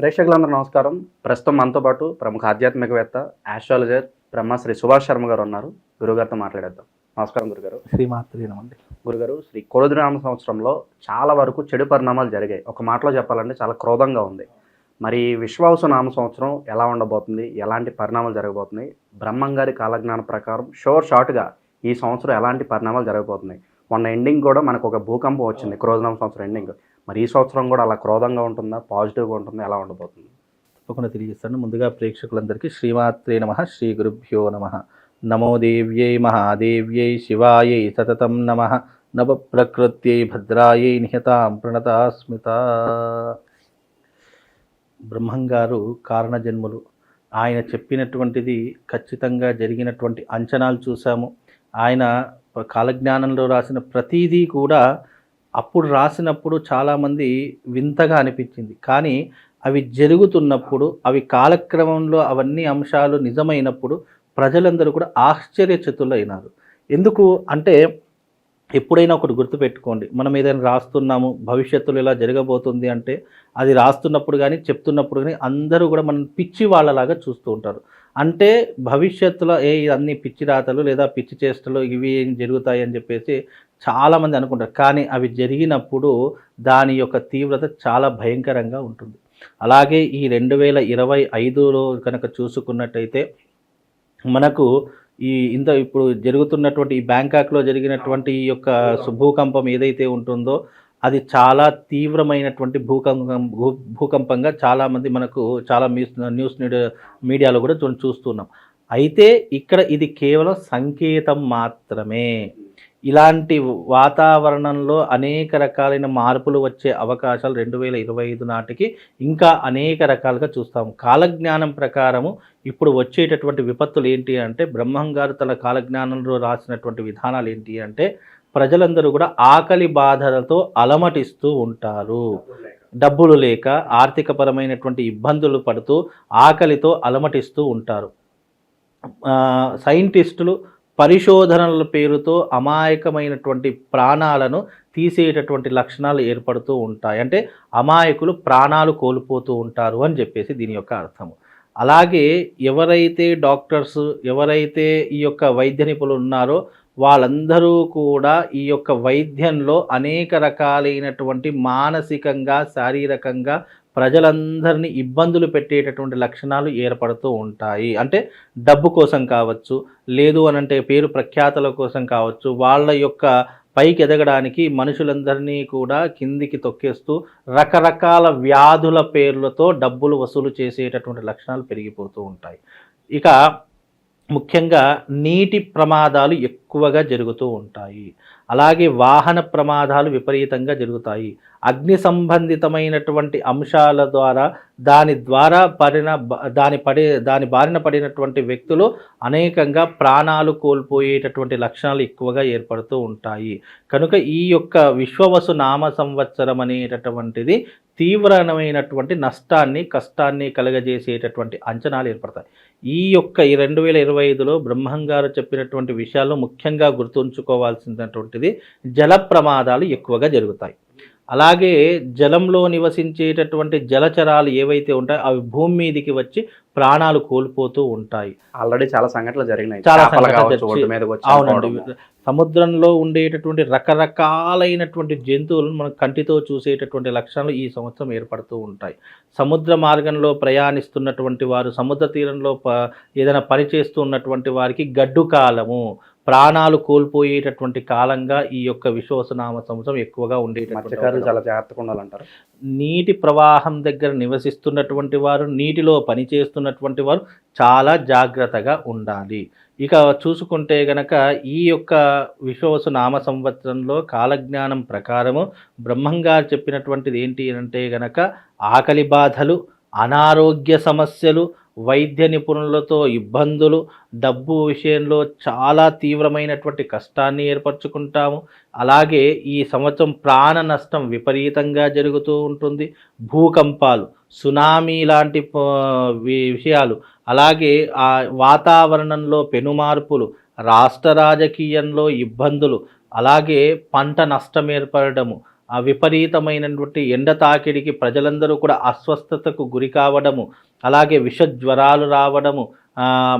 ప్రేక్షకులందరూ నమస్కారం. ప్రస్తుతం మనతో పాటు ప్రముఖ ఆధ్యాత్మికవేత్త ఆస్ట్రాలజర్ బ్రహ్మశ్రీ సుభాష్ శర్మ గారు ఉన్నారు. గురుగారితో మాట్లాడేద్దాం. నమస్కారం గురుగారు. శ్రీమాత్రి నమండి గురుగారు శ్రీ కొలుదిరామ సంవత్సరంలో చాలా వరకు చెడు పరిణామాలు జరిగాయి. ఒక మాటలో చెప్పాలంటే చాలా క్రోధంగా ఉంది. మరి విశ్వావసు నామ సంవత్సరం ఎలా ఉండబోతుంది? ఎలాంటి పరిణామాలు జరగబోతున్నాయి? బ్రహ్మం గారి కాలజ్ఞాన ప్రకారం షోర్ షార్ట్గా ఈ సంవత్సరం ఎలాంటి పరిణామాలు జరగబోతున్నాయి? మొన్న ఎండింగ్ కూడా మనకు ఒక భూకంపం వచ్చింది. క్రోధనామ సంవత్సరం ఎండింగ్. మరి ఈ సంవత్సరం కూడా అలా క్రోధంగా ఉంటుందా? పాజిటివ్గా ఉంటుందా? ఎలా ఉండబోతుంది? తప్పకుండా తెలియజేస్తాను. ముందుగా ప్రేక్షకులందరికీ శ్రీమాత్రే నమ శ్రీ గురుభ్యో నమ. నమో దేవ్యై మహాదేవ్యై శివాయై సతతం నమ. నవ ప్రకృత్యై భద్రాయై నిహతాం ప్రణతాస్మిత. బ్రహ్మంగారు కారణజన్ములు. ఆయన చెప్పినటువంటిది ఖచ్చితంగా జరిగినటువంటి అంచనాలు చూసాము ఆయన కాలజ్ఞానంలో రాసిన ప్రతిదీ కూడా అప్పుడు రాసినప్పుడు చాలామంది వింతగా అనిపించింది. కానీ అవి జరుగుతున్నప్పుడు అవి కాలక్రమంలో అవన్నీ అంశాలు నిజమైనప్పుడు ప్రజలందరూ కూడా ఆశ్చర్యచతులైనారు. ఎందుకు అంటే ఎప్పుడైనా ఒకటి గుర్తుపెట్టుకోండి. మనం ఏదైనా రాస్తున్నాము భవిష్యత్తులో ఇలా జరగబోతుంది అంటే అది రాస్తున్నప్పుడు కానీ చెప్తున్నప్పుడు కానీ అందరూ కూడా మనం పిచ్చి వాళ్ళలాగా చూస్తూ ఉంటారు. అంటే భవిష్యత్తులో ఏ అన్ని పిచ్చి రాతలు లేదా పిచ్చి చేష్టలు ఇవి ఏం జరుగుతాయి అని చెప్పేసి చాలామంది అనుకుంటారు కానీ అవి జరిగినప్పుడు దాని యొక్క తీవ్రత చాలా భయంకరంగా ఉంటుంది. అలాగే ఈ రెండు వేల ఇరవై ఐదులో కనుక చూసుకున్నట్టయితే మనకు ఈ ఇంత ఇప్పుడు జరుగుతున్నటువంటి ఈ బ్యాంకాక్లో జరిగినటువంటి ఈ యొక్క సు- భూకంపం ఏదైతే ఉంటుందో అది చాలా తీవ్రమైనటువంటి భూకంపం భూ- భూకంపంగా చాలామంది మనకు చాలా న్యూస్ న్యూస్ మీడియాలో కూడా చూస్తున్నాం అయితే ఇక్కడ ఇది కేవలం సంకేతం మాత్రమే. ఇలాంటి వాతావరణంలో అనేక రకాలైన మార్పులు వచ్చే అవకాశాలు రెండు వేల ఇరవై ఐదు నాటికి ఇంకా అనేక రకాలుగా చూస్తాము కాలజ్ఞానం ప్రకారము ఇప్పుడు వచ్చేటటువంటి విపత్తులు ఏంటి అంటే బ్రహ్మంగారు తన కాలజ్ఞానంలో రాసినటువంటి విధానాలు ఏంటి అంటే ప్రజలందరూ కూడా ఆకలి బాధలతో అలమటిస్తూ ఉంటారు. డబ్బులు లేక ఆర్థికపరమైనటువంటి ఇబ్బందులు పడుతూ ఆకలితో అలమటిస్తూ ఉంటారు. సైంటిస్టులు పరిశోధనల పేరుతో అమాయకమైనటువంటి ప్రాణాలను తీసేటటువంటి లక్షణాలు ఏర్పడుతూ ఉంటాయి. అంటే అమాయకులు ప్రాణాలు కోల్పోతూ ఉంటారు అని చెప్పేసి దీని యొక్క అర్థము. అలాగే ఎవరైతే డాక్టర్స్ ఎవరైతే ఈ యొక్క వైద్య నిపుణులు ఉన్నారో వాళ్ళందరూ కూడా ఈ యొక్క వైద్యంలో అనేక రకాలైనటువంటి మానసికంగా శారీరకంగా ప్రజలందరినీ ఇబ్బందులు పెట్టేటటువంటి లక్షణాలు ఏర్పడుతూ ఉంటాయి. అంటే డబ్బు కోసం కావచ్చు లేదు అనంటే పేరు ప్రఖ్యాతల కోసం కావచ్చు వాళ్ళ యొక్క పైకి ఎదగడానికి మనుషులందరినీ కూడా కిందికి తొక్కేస్తూ రకరకాల వ్యాధుల పేర్లతో డబ్బులు వసూలు చేసేటటువంటి లక్షణాలు పెరిగిపోతూ ఉంటాయి. ఇక ముఖ్యంగా నీటి ప్రమాదాలు ఎక్కువగా జరుగుతూ ఉంటాయి. అలాగే వాహన ప్రమాదాలు విపరీతంగా జరుగుతాయి. అగ్ని సంబంధితమైనటువంటి అంశాల ద్వారా దాని ద్వారా పడిన బ- దాని పడి దాని బారిన పడినటువంటి వ్యక్తులు అనేకంగా ప్రాణాలు కోల్పోయేటటువంటి లక్షణాలు ఎక్కువగా ఏర్పడుతూ ఉంటాయి. కనుక ఈ యొక్క విశ్వవసు నామ సంవత్సరం అనేటటువంటిది తీవ్రమైనటువంటి నష్టాన్ని కష్టాన్ని కలగజేసేటటువంటి అంచనాలు ఏర్పడతాయి. ఈ యొక్క ఈ రెండు వేల ఇరవై ఐదులో బ్రహ్మంగారు చెప్పినటువంటి విషయాల్లో ముఖ్యంగా గుర్తుంచుకోవాల్సినటువంటిది జల ప్రమాదాలు ఎక్కువగా జరుగుతాయి. అలాగే జలంలో నివసించేటటువంటి జలచరాలు ఏవైతే ఉంటాయో అవి భూమి మీదికి వచ్చి ప్రాణాలు కోల్పోతూ ఉంటాయి. ఆల్రెడీ చాలా సంఘటనలు జరిగినాయి. చాలా అవునండి. సముద్రంలో ఉండేటటువంటి రకరకాలైనటువంటి జంతువులను మనం కంటితో చూసేటటువంటి లక్షణాలు ఈ సంవత్సరం ఏర్పడుతూ ఉంటాయి. సముద్ర మార్గంలో ప్రయాణిస్తున్నటువంటి వారు సముద్ర తీరంలో ప ఏదైనా పని చేస్తూ ఉన్నటువంటి వారికి గడ్డు కాలము ప్రాణాలు కోల్పోయేటటువంటి కాలంగా ఈ యొక్క విశ్వసనామ సంవత్సరం ఎక్కువగా ఉండేటటువంటి చాలా జాగ్రత్తగా ఉండాలంటారు. నీటి ప్రవాహం దగ్గర నివసిస్తున్నటువంటి వారు నీటిలో పనిచేస్తున్నటువంటి వారు చాలా జాగ్రత్తగా ఉండాలి. ఇక చూసుకుంటే గనక ఈ యొక్క విశ్వవసు నామ సంవత్సరంలో కాలజ్ఞానం ప్రకారము బ్రహ్మంగారు చెప్పినటువంటిది ఏంటి అంటే గనక ఆకలి బాధలు అనారోగ్య సమస్యలు వైద్య నిపుణులతో ఇబ్బందులు డబ్బు విషయంలో చాలా తీవ్రమైనటువంటి కష్టాన్ని ఏర్పరచుకుంటాము. అలాగే ఈ సంవత్సరం ప్రాణ నష్టం విపరీతంగా జరుగుతూ ఉంటుంది. భూకంపాలు సునామీ లాంటి విషయాలు. అలాగే ఆ వాతావరణంలో పెనుమార్పులు రాష్ట్ర రాజకీయంలో ఇబ్బందులు. అలాగే పంట నష్టం ఏర్పడము. విపరీతమైనటువంటి ఎండ తాకిడికి ప్రజలందరూ కూడా అస్వస్థతకు గురి కావడము అలాగే విష జ్వరాలు రావడము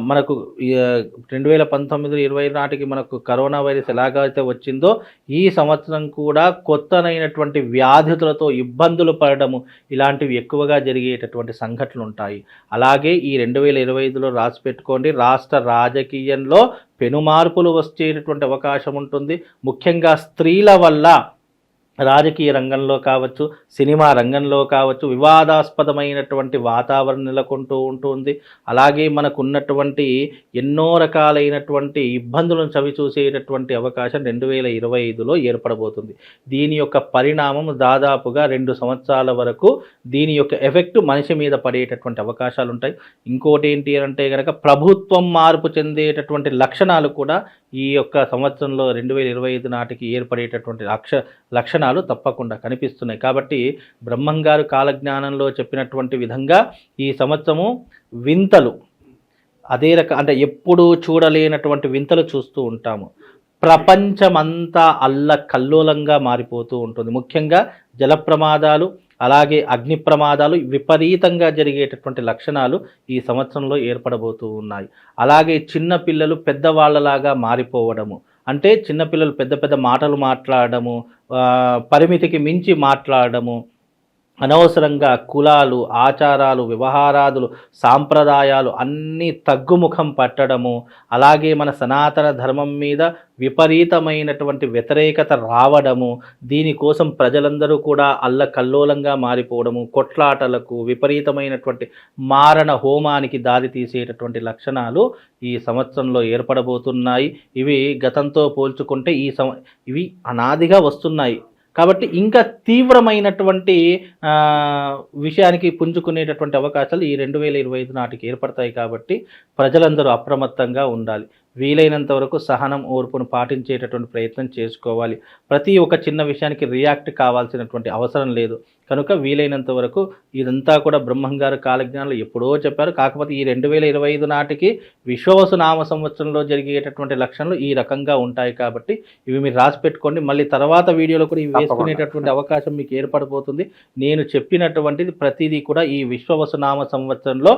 మనకు రెండు వేల పంతొమ్మిది ఇరవై నాటికి మనకు కరోనా వైరస్ ఎలాగైతే వచ్చిందో ఈ సంవత్సరం కూడా కొత్తనైనటువంటి వ్యాధులతో ఇబ్బందులు పడడము ఇలాంటివి ఎక్కువగా జరిగేటటువంటి సంఘటనలు ఉంటాయి. అలాగే ఈ రెండు వేల ఇరవై ఐదులో రాసి పెట్టుకోండి రాష్ట్ర రాజకీయంలో పెనుమార్పులు వచ్చేటటువంటి అవకాశం ఉంటుంది. ముఖ్యంగా స్త్రీల వల్ల రాజకీయ రంగంలో కావచ్చు సినిమా రంగంలో కావచ్చు వివాదాస్పదమైనటువంటి వాతావరణం నెలకొంటూ ఉంటుంది. అలాగే మనకున్నటువంటి ఎన్నో రకాలైనటువంటి ఇబ్బందులను చవి చూసేటటువంటి అవకాశం రెండు వేల ఇరవై ఐదులో ఏర్పడబోతుంది. దీని యొక్క పరిణామం దాదాపుగా రెండు సంవత్సరాల వరకు దీని యొక్క ఎఫెక్ట్ మనిషి మీద పడేటటువంటి అవకాశాలు ఉంటాయి ఇంకోటి ఏంటి అంటే కనుక ప్రభుత్వం మార్పు చెందేటటువంటి లక్షణాలు కూడా ఈ యొక్క సంవత్సరంలో రెండు వేల ఇరవై ఐదు నాటికి ఏర్పడేటటువంటి లక్ష లక్షణాలు తప్పకుండా కనిపిస్తున్నాయి. కాబట్టి బ్రహ్మంగారు కాలజ్ఞానంలో చెప్పినటువంటి విధంగా ఈ సంవత్సరము వింతలు అదే రక అంటే ఎప్పుడూ చూడలేనటువంటి వింతలు చూస్తూ ఉంటాము. ప్రపంచమంతా అల్ల కల్లోలంగా మారిపోతూ ఉంటుంది. ముఖ్యంగా జల ప్రమాదాలు అలాగే అగ్ని ప్రమాదాలు విపరీతంగా జరిగేటటువంటి లక్షణాలు ఈ సంవత్సరంలో ఏర్పడబోతూ ఉన్నాయి. అలాగే చిన్నపిల్లలు పెద్దవాళ్ళలాగా మారిపోవడము అంటే చిన్నపిల్లలు పెద్ద పెద్ద మాటలు మాట్లాడడము పరిమితికి మించి మాట్లాడడము అనవసరంగా కులాలు ఆచారాలు వ్యవహారాదులు సాంప్రదాయాలు అన్నీ తగ్గుముఖం పట్టడము అలాగే మన సనాతన ధర్మం మీద విపరీతమైనటువంటి వ్యతిరేకత రావడము దీనికోసం ప్రజలందరూ కూడా అల్లకల్లోలంగా మారిపోవడము కొట్లాటలకు విపరీతమైనటువంటి మారణ హోమానికి దారి తీసేటటువంటి లక్షణాలు ఈ సంవత్సరంలో ఏర్పడబోతున్నాయి. ఇవి గతంతో పోల్చుకుంటే ఈ సం ఇవి అనాదిగా వస్తున్నాయి. కాబట్టి ఇంకా తీవ్రమైనటువంటి విషయానికి పుంజుకునేటటువంటి అవకాశాలు ఈ రెండు వేల ఇరవై ఐదు నాటికి ఏర్పడతాయి కాబట్టి ప్రజలందరూ అప్రమత్తంగా ఉండాలి. వీలైనంత వరకు సహనం ఓర్పును పాటించేటటువంటి ప్రయత్నం చేసుకోవాలి. ప్రతి ఒక్క చిన్న విషయానికి రియాక్ట్ కావాల్సినటువంటి అవసరం లేదు. కనుక వీలైనంత వరకు ఇదంతా కూడా బ్రహ్మంగారు కాలజ్ఞానంలో ఎప్పుడో చెప్పారు. కాకపోతే ఈ రెండు వేల ఇరవై ఐదు నాటికి విశ్వవసు నామ సంవత్సరంలో జరిగేటటువంటి లక్షణాలు ఈ రకంగా ఉంటాయి కాబట్టి ఇవి మీరు రాసి పెట్టుకోండి. మళ్ళీ తర్వాత వీడియోలో కూడా ఇవి. వేసుకునేటటువంటి అవకాశం మీకు ఏర్పడబోతుంది. నేను చెప్పినటువంటిది ప్రతిదీ కూడా ఈ విశ్వవసు నామ సంవత్సరంలో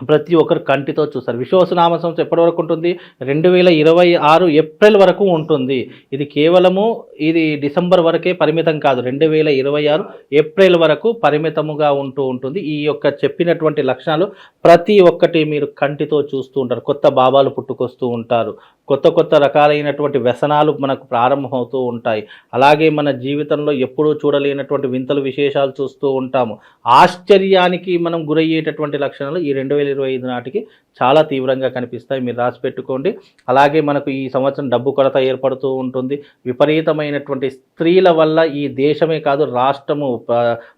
ప్రతి ఒక్కరు కంటితో చూస్తారు. విశ్వవసనామ సంవత్సరం ఎప్పటి వరకు ఉంటుంది? రెండు వేల ఇరవై ఆరు ఏప్రిల్ వరకు ఉంటుంది. ఇది కేవలము ఇది డిసెంబర్ వరకే పరిమితం కాదు. రెండు వేల ఇరవై ఆరు ఏప్రిల్ వరకు పరిమితముగా ఉంటూ ఉంటుంది. ఈ యొక్క చెప్పినటువంటి లక్షణాలు ప్రతి ఒక్కటి మీరు కంటితో చూస్తూ ఉంటారు. కొత్త బాబాలు పుట్టుకొస్తూ ఉంటారు. కొత్త కొత్త రకాలైనటువంటి వ్యసనాలు మనకు ప్రారంభమవుతూ ఉంటాయి. అలాగే మన జీవితంలో ఎప్పుడూ చూడలేనటువంటి వింతలు విశేషాలు చూస్తూ ఉంటాము. ఆశ్చర్యానికి మనం గురయ్యేటటువంటి లక్షణాలు ఈ రెండు వేల ఇరవై ఐదు నాటికి చాలా తీవ్రంగా కనిపిస్తాయి. మీరు రాసి పెట్టుకోండి. అలాగే మనకు ఈ సంవత్సరం డబ్బు కొరత ఏర్పడుతూ ఉంటుంది. విపరీతమైనటువంటి స్త్రీల వల్ల ఈ దేశమే కాదు రాష్ట్రము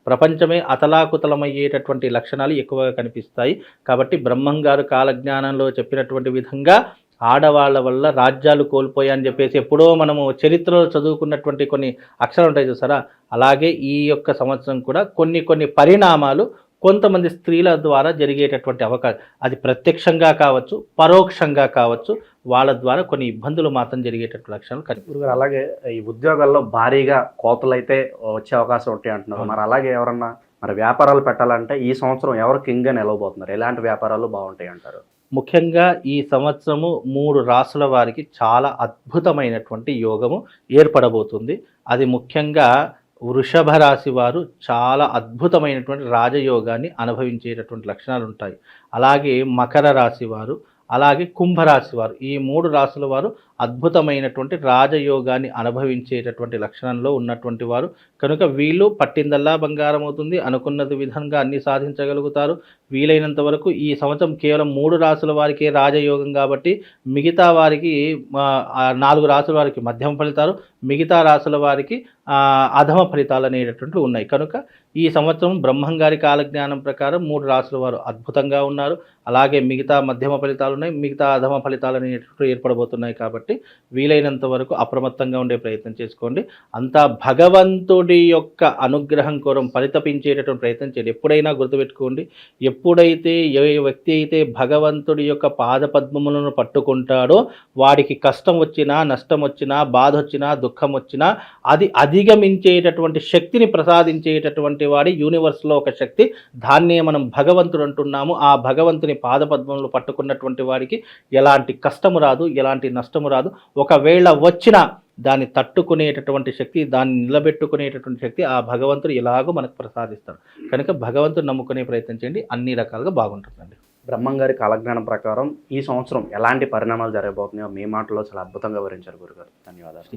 ప్రపంచమే అతలాకుతలమయ్యేటటువంటి లక్షణాలు ఎక్కువగా కనిపిస్తాయి. కాబట్టి బ్రహ్మం గారు కాలజ్ఞానంలో చెప్పినటువంటి విధంగా ఆడవాళ్ళ వల్ల రాజ్యాలు కోల్పోయాయని చెప్పేసి ఎప్పుడో మనము చరిత్రలో చదువుకున్నటువంటి కొన్ని అక్షరాలు ఉంటాయి చూసారా? అలాగే ఈ యొక్క సంవత్సరం కూడా కొన్ని కొన్ని పరిణామాలు కొంతమంది స్త్రీల ద్వారా జరిగేటటువంటి అవకాశం అది ప్రత్యక్షంగా కావచ్చు పరోక్షంగా కావచ్చు వాళ్ళ ద్వారా కొన్ని ఇబ్బందులు మాత్రం జరిగేటటువంటి లక్షణాలు కనిపి గురుగారు అలాగే ఈ ఉద్యోగాల్లో భారీగా కోతలు అయితే వచ్చే అవకాశం ఉంటాయి అంటున్నారు. మరి అలాగే ఎవరన్నా మరి వ్యాపారాలు పెట్టాలంటే ఈ సంవత్సరం ఎవరు కింగ్గా నిలవబోతున్నారు? ఎలాంటి వ్యాపారాలు బాగుంటాయి అంటారు? ముఖ్యంగా ఈ సంవత్సరము మూడు రాసుల వారికి చాలా అద్భుతమైనటువంటి యోగము ఏర్పడబోతుంది. అది ముఖ్యంగా వృషభ రాశి వారు చాలా అద్భుతమైనటువంటి రాజయోగాన్ని అనుభవించేటటువంటి లక్షణాలు ఉంటాయి అలాగే మకర రాశి వారు అలాగే కుంభరాశి వారు ఈ మూడు రాశుల వారు అద్భుతమైనటువంటి రాజయోగాన్ని అనుభవించేటటువంటి లక్షణంలో ఉన్నటువంటి వారు. కనుక వీళ్ళు పట్టిందల్లా బంగారం అవుతుంది అనుకున్నది విధంగా అన్ని సాధించగలుగుతారు. వీలైనంత వరకు ఈ సంవత్సరం కేవలం మూడు రాసుల వారికే రాజయోగం కాబట్టి మిగతా వారికి నాలుగు రాసుల వారికి మధ్యమ ఫలితాలు మిగతా రాసుల వారికి అధమ ఫలితాలు అనేటటువంటివి ఉన్నాయి. కనుక ఈ సంవత్సరం బ్రహ్మంగారి కాలజ్ఞానం ప్రకారం మూడు రాసుల వారు అద్భుతంగా ఉన్నారు. అలాగే మిగతా మధ్యమ ఫలితాలు ఉన్నాయి. మిగతా అధమ ఫలితాలు అనేటటువంటి ఏర్పడబోతున్నాయి కాబట్టి కాబట్టి వీలైనంత వరకు అప్రమత్తంగా ఉండే ప్రయత్నం చేసుకోండి. అంతా భగవంతుడి యొక్క అనుగ్రహం కోరం పరితపించేటటువంటి ప్రయత్నం చేయండి. ఎప్పుడైనా గుర్తుపెట్టుకోండి. ఎప్పుడైతే ఏ వ్యక్తి అయితే భగవంతుడి యొక్క పాద పద్మములను పట్టుకుంటాడో వాడికి కష్టం వచ్చినా నష్టం వచ్చినా బాధ వచ్చినా దుఃఖం వచ్చినా అది అధిగమించేటటువంటి శక్తిని ప్రసాదించేటటువంటి వాడి యూనివర్స్లో ఒక శక్తి. దాన్నే మనం భగవంతుడు అంటున్నాము. ఆ భగవంతుని పాదపద్మంలో పట్టుకున్నటువంటి వాడికి ఎలాంటి కష్టము రాదు ఎలాంటి నష్టము రాదు ఒకవేళ వచ్చినా దాన్ని తట్టుకునేటటువంటి శక్తి దాన్ని నిలబెట్టుకునేటటువంటి శక్తి ఆ భగవంతుడు ఎలాగో మనకు ప్రసాదిస్తాడు. కనుక భగవంతుడు నమ్ముకునే ప్రయత్నం చేయండి. అన్ని రకాలుగా బాగుంటుందండి. బ్రహ్మంగారి కాలజ్ఞానం ప్రకారం ఈ సంవత్సరం ఎలాంటి పరిణామాలు జరగబోతున్నాయో మీ మాటలో చాలా అద్భుతంగా వివరించారు గురుగారు. ధన్యవాదాలు.